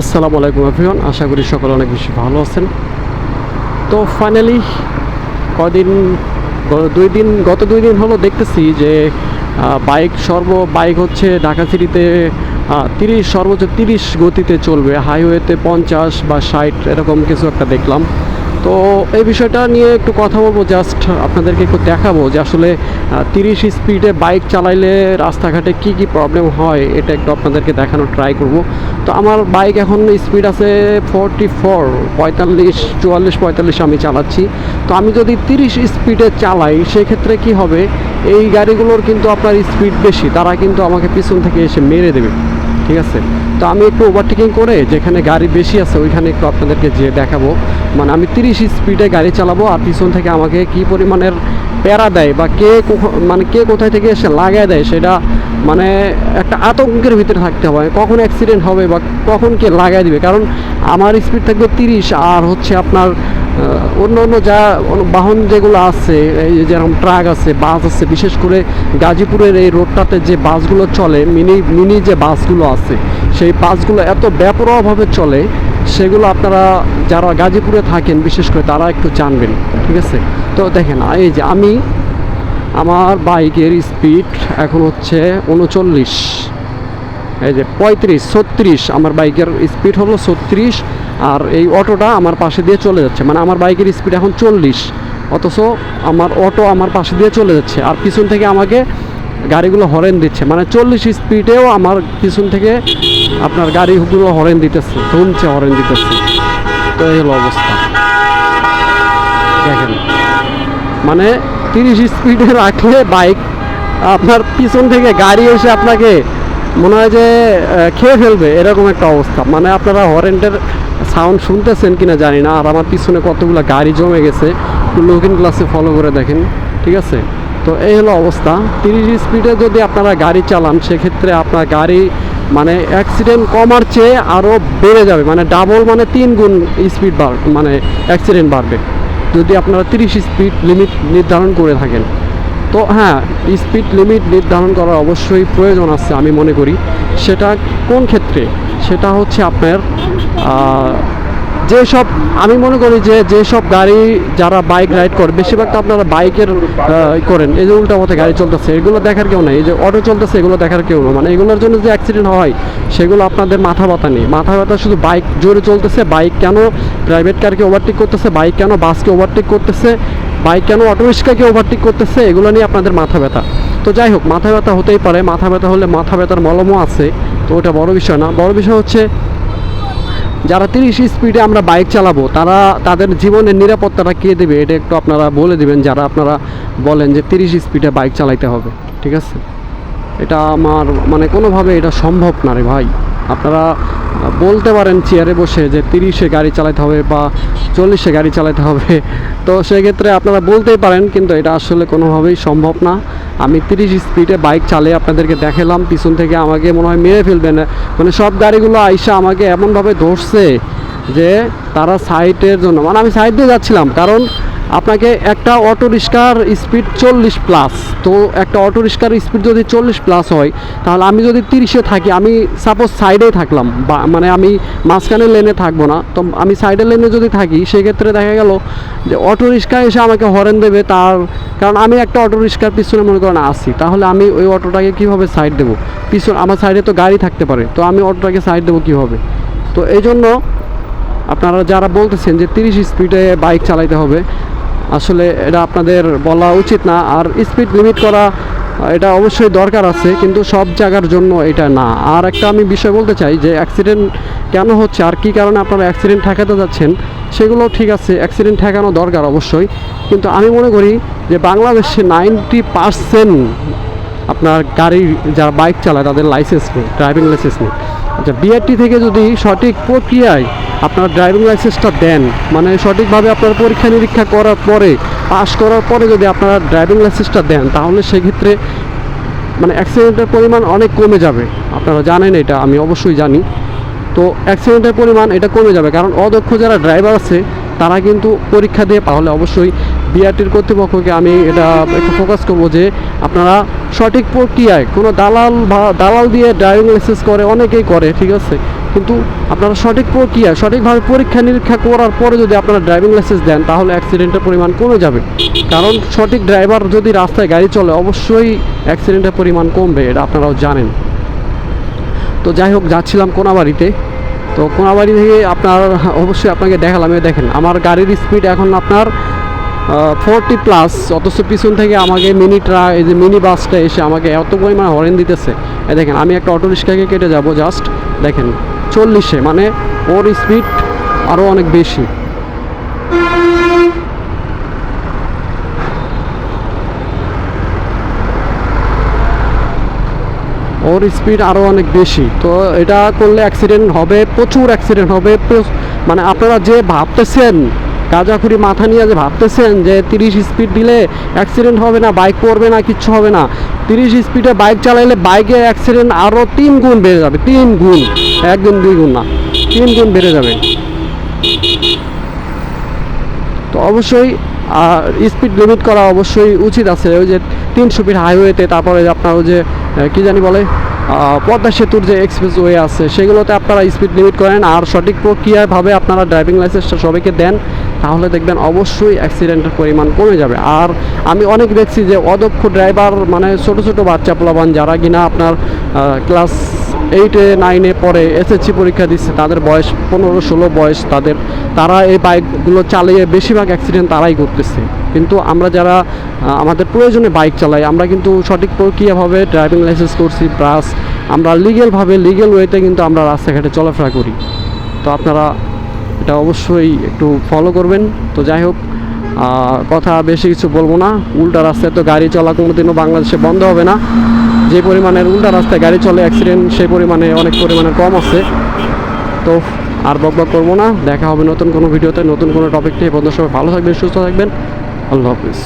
আসসালামু আলাইকুম এভরিওয়ান, আশা করি সকলে অনেক বেশি ভালো আছেন। তো ফাইনালি কদিন দুই দিন, গত দুই দিন হলো দেখতেছি যে বাইক সর্ব বাইক হচ্ছে ঢাকা সিটিতে তিরিশ, সর্বোচ্চ তিরিশ গতিতে চলবে। হাইওয়েতে পঞ্চাশ বা ষাট, এরকম কিছু একটা দেখলাম। তো এই বিষয়টা নিয়ে একটু কথা বলব জাস্ট আপনাদেরকে একটু দেখাবো যে আসলে তিরিশ স্পিডে বাইক চালাইলে রাস্তাঘাটে কি কি প্রবলেম হয়, এটা একটু আপনাদেরকে দেখানোর ট্রাই করব। তো আমার বাইক এখন স্পিড আছে ফোরটি ফোর পঁয়তাল্লিশ, চুয়াল্লিশ, পঁয়তাল্লিশ আমি চালাচ্ছি। তো আমি যদি তিরিশ স্পিডে চালাই, সেক্ষেত্রে কি হবে? এই গাড়িগুলোর কিন্তু আপনার স্পিড বেশি, তারা কিন্তু আমাকে পিছন থেকে এসে মেরে দেবে। ঠিক আছে? তো আমি একটু ওভারটেকিং করে যেখানে গাড়ি বেশি আছে, ওইখানে একটু আপনাদেরকে যে দেখাবো। মানে আমি তিরিশ স্পিডে গাড়ি চালাবো আর পিছন থেকে আমাকে কি পরিমাণের প্যারা দেয় বা কে মানে কে কোথায় থেকে এসে লাগায় দেয় সেটা মানে একটা আতঙ্কের ভিতরে থাকতে হবে কখন অ্যাক্সিডেন্ট হবে বা কখন কে লাগায় দিবে? কারণ আমার স্পিড থাকবে তিরিশ আর হচ্ছে আপনার অন্য অন্য যা বাহন যেগুলো আছে, এই যেরকম ট্রাক আছে, বাস আছে, বিশেষ করে গাজীপুরের এই রোডটাতে যে বাসগুলো চলে, মিনি মিনি যে বাসগুলো আছে, সেই বাসগুলো এত ব্যাপরভাবে চলে, সেগুলো আপনারা যারা গাজীপুরে থাকেন, বিশেষ করে তারা একটু জানবেন, ঠিক আছে? তো দেখেন, এই যে আমি, আমার বাইকের স্পিড এখন হচ্ছে উনচল্লিশ। এই যে পঁয়ত্রিশ, ছত্রিশ, আমার বাইকের স্পিড হলো ছত্রিশ আর এই অটোটা আমার পাশে দিয়ে চলে যাচ্ছে। মানে আমার বাইকের স্পিড এখন চল্লিশ, অথচ আমার অটো আমার পাশে দিয়ে চলে যাচ্ছে আর পিছন থেকে আমাকে গাড়িগুলো হরেন দিচ্ছে। মানে চল্লিশ স্পিডেও আমার পিছন থেকে আপনার গাড়িগুলো হরেন দিতেছে, ধুমছে হরেন দিতেছে। তো এই হলো অবস্থা। দেখেন মানে তিরিশ স্পিডে রাখলে বাইক আপনার পিছন থেকে গাড়ি এসে আপনাকে মনে হয় যে খেয়ে ফেলবে, এরকম একটা অবস্থা। মানে আপনারা হরেন্টের সাউন্ড শুনতেছেন কিনা জানি না, আর আমার পিছনে কতগুলো গাড়ি জমে গেছে লুকিং গ্লাসে ফলো করে দেখেন, ঠিক আছে? তো এই হলো অবস্থা। তিরিশ স্পিডে যদি আপনারা গাড়ি চালান, সেক্ষেত্রে আপনার গাড়ি মানে অ্যাক্সিডেন্ট কমার চেয়ে আরও বেড়ে যাবে। মানে ডাবল মানে তিন গুণ স্পিড বাড় মানে অ্যাক্সিডেন্ট বাড়বে। যদি আপনারা তিরিশ স্পিড লিমিট নির্ধারণ করে থাকেন। তো হ্যাঁ স্পিড লিমিট নির্ধারণ করার অবশ্যই প্রয়োজন আছে আমি মনে করি। সেটা কোন ক্ষেত্রে? সেটা হচ্ছে আপনার যেসব আমি মনে করি যে যেসব গাড়ি যারা বাইক রাইড করে, বেশিরভাগ তো আপনারা বাইকের করেন। এই যে উল্টা পথে গাড়ি চলতেছে, এগুলো দেখার কেউ নেই। এই যে অটো চলতেছে, এগুলো দেখার কেউ না মানে এগুলোর জন্য যে অ্যাক্সিডেন্ট হয়, সেগুলো আপনাদের মাথা ব্যথা নেই। মাথা ব্যথা শুধু বাইক জোরে চলতেছে বাইক কেন প্রাইভেট কারকে ওভারটেক করতেছে বাইক কেন বাসকে ওভারটেক করতেছে বাইক কেন অটো রিক্সাকে ওভারটেক করতেছে, এগুলো নিয়ে আপনাদের মাথা ব্যথা। তো যাই হোক, মাথা ব্যথা হতেই পারে, মাথা ব্যথা হলে মাথা ব্যথার মলমও আছে, তো ওটা বড় বিষয় না। বড় বিষয় হচ্ছে, যারা তিরিশ স্পিডে আমরা বাইক চালাবো, তারা তাদের জীবনের নিরাপত্তাটা কে দেবে, এটা একটু আপনারা বলে দেবেন, যারা আপনারা বলেন যে তিরিশ স্পিডে বাইক চালাইতে হবে, ঠিক আছে? এটা আমার মানে কোনোভাবে এটা সম্ভব না রে ভাই। আপনারা বলতে পারেন চেয়ারে বসে যে তিরিশে গাড়ি চালাতে হবে বা চল্লিশে গাড়ি চালাতে হবে। তো সেক্ষেত্রে আপনারা বলতেই পারেন, কিন্তু এটা আসলে কোনোভাবেই সম্ভব না। আমি তিরিশ স্পিডে বাইক চালিয়ে আপনাদেরকে দেখালাম, পিছন থেকে আমাকে মনে হয় মেরে ফেলবে না মানে সব গাড়িগুলো আইসা আমাকে এমনভাবে ধরছে যে তারা সাইটের জন্য মানে আমি সাইড দিয়ে যাচ্ছিলাম, কারণ আপনাকে একটা অটো রিক্সার স্পিড চল্লিশ প্লাস তো একটা অটো রিক্সার স্পিড যদি চল্লিশ প্লাস হয়, তাহলে আমি যদি তিরিশে থাকি, আমি সাপোজ সাইডেই থাকলাম বা মানে আমি মাঝখানের লেনে থাকব না, তো আমি সাইডের লেনে যদি থাকি, সেক্ষেত্রে দেখা গেল যে অটো রিক্সা এসে আমাকে হরেন দেবে তার, কারণ আমি একটা অটো রিক্সার পিছনে মনে করেন আসি তাহলে আমি ওই অটোটাকে কীভাবে সাইড দেবো? পিছন, আমার সাইডে তো গাড়ি থাকতে পারে, তো আমি অটোটাকে সাইড দেবো কীভাবে? তো এই জন্য আপনারা যারা বলতেছেন যে তিরিশ স্পিডে বাইক চালাইতে হবে আসলে এটা আপনাদের বলা উচিত না। আর স্পিড লিমিট করা, এটা অবশ্যই দরকার আছে, কিন্তু সব জায়গার জন্য এটা না। আর একটা আমি বিষয় বলতে চাই যে অ্যাক্সিডেন্ট কেন হচ্ছে, আর কী কারণে আপনারা অ্যাক্সিডেন্ট ঠেকাতে যাচ্ছেন, সেগুলো ঠিক আছে অ্যাক্সিডেন্ট ঠেকানো দরকার অবশ্যই। কিন্তু আমি মনে করি যে বাংলাদেশে নাইনটি পার্সেন্ট আপনার গাড়ি যারা বাইক চালায়, তাদের লাইসেন্স নেই ড্রাইভিং লাইসেন্স নেই। আচ্ছা বিআরটি থেকে যদি সঠিক প্রক্রিয়ায় আপনার ড্রাইভিং লাইসেন্সটা দেন। মানে সঠিকভাবে আপনার পরীক্ষা নিরীক্ষা করার পরে পাস করার পরে যদি আপনারা ড্রাইভিং লাইসেন্সটা দেন, তাহলে সেক্ষেত্রে মানে অ্যাক্সিডেন্টের পরিমাণ অনেক কমে যাবে। আপনারা জানেন এটা, আমি অবশ্যই জানি। তো অ্যাক্সিডেন্টের পরিমাণ এটা কমে যাবে, কারণ অদক্ষ যারা ড্রাইভার আছে, তারা কিন্তু পরীক্ষা দিয়ে, তাহলে অবশ্যই বিআরটির কর্তৃপক্ষকে আমি এটা একটু ফোকাস করব যে, আপনারা সঠিক প্রক্রিয়ায় কোনো দালাল বা দালাল দিয়ে ড্রাইভিং লাইসেন্স করে, অনেকেই করে, ঠিক আছে? কিন্তু আপনারা সঠিক প্রক্রিয়া, সঠিকভাবে পরীক্ষা নিরীক্ষা করার পরে যদি আপনারা ড্রাইভিং লাইসেন্স দেন, তাহলে অ্যাক্সিডেন্টের পরিমাণ কমে যাবে। কারণ সঠিক ড্রাইভার যদি রাস্তায় গাড়ি চলে, অবশ্যই অ্যাক্সিডেন্টের পরিমাণ কমবে, এটা আপনারাও জানেন। তো যাই হোক, যাচ্ছিলাম কোনাবাড়িতে। তো কোনাবাড়ি থেকে আপনার, অবশ্যই আপনাকে দেখালাম দেখেন, আমার গাড়ির স্পিড এখন আপনার ফোরটি প্লাস অথচ পিছন থেকে আমাকে মিনি ট্রা এই যে মিনি বাসটা এসে আমাকে এত পরিমাণ হরেন দিতেছে। দেখেন, আমি একটা অটো রিক্সাকে কেটে যাব জাস্ট দেখেন। চল্লিশে মানে ওর স্পিড আরও অনেক বেশি। ওর স্পিড আরও অনেক বেশি। তো এটা করলে অ্যাক্সিডেন্ট হবে, প্রচুর অ্যাক্সিডেন্ট হবে। মানে আপনারা যে ভাবতেছেন, গাঁজাখুরি মাথা নিয়ে যে ভাবতেছেন যে তিরিশ স্পিড দিলে অ্যাক্সিডেন্ট হবে না বাইক পড়বে না, কিচ্ছু হবে না তিরিশ স্পিডে বাইক চালাইলে বাইকে অ্যাক্সিডেন্ট আরও তিন গুণ বেড়ে যাবে, তিন গুণ, একদিন দুই গুণ না, তিন গুণ বেড়ে যাবে। তো অবশ্যই স্পিড লিমিট করা অবশ্যই উচিত আছে, ওই যে তিনশো ফিট হাইওয়েতে তারপরে আপনার ওই যে কি জানি বলে পদ্মা সেতুর যে এক্সপ্রেস ওয়ে আছে, সেগুলোতে আপনারা স্পিড লিমিট করেন, আর সঠিক প্রক্রিয়াভাবে আপনারা ড্রাইভিং লাইসেন্সটা সবাইকে দেন। তাহলে দেখবেন অবশ্যই অ্যাক্সিডেন্টের পরিমাণ কমে যাবে। আর আমি অনেক দেখছি যে অদক্ষ ড্রাইভার মানে ছোট ছোট বাচ্চা পোলাবান যারা কিনা আপনার ক্লাস এইটে নাইনে পরে এসএসসি পরীক্ষা দিচ্ছে, তাদের বয়স পনেরো, ষোলো বয়স তাদের, তারা এই বাইকগুলো চালিয়ে বেশিরভাগ অ্যাক্সিডেন্ট তারাই করতেছে। কিন্তু আমরা যারা আমাদের প্রয়োজনে বাইক চালাই, আমরা কিন্তু সঠিক প্রক্রিয়াভাবে ড্রাইভিং লাইসেন্স করছি প্লাস আমরা লিগেলভাবে লিগেল ওয়েতে কিন্তু আমরা রাস্তাঘাটে চলাফেরা করি। তো আপনারা এটা অবশ্যই একটু ফলো করবেন। তো যাই হোক কথা বেশি কিছু বলব না। উল্টা রাস্তায় তো গাড়ি চলা কোনোদিনও বাংলাদেশে বন্ধ হবে না। যে পরিমাণের উল্টা রাস্তায় গাড়ি চলে অ্যাক্সিডেন্ট সেই পরিমাণে, অনেক পরিমাণে কম আছে। তো আর বক বক করব না। দেখা হবে নতুন কোনো ভিডিওতে, নতুন কোনো টপিক নিয়ে। বন্ধুর সবাই ভালো থাকবেন, সুস্থ থাকবেন। আল্লাহ হাফিজ।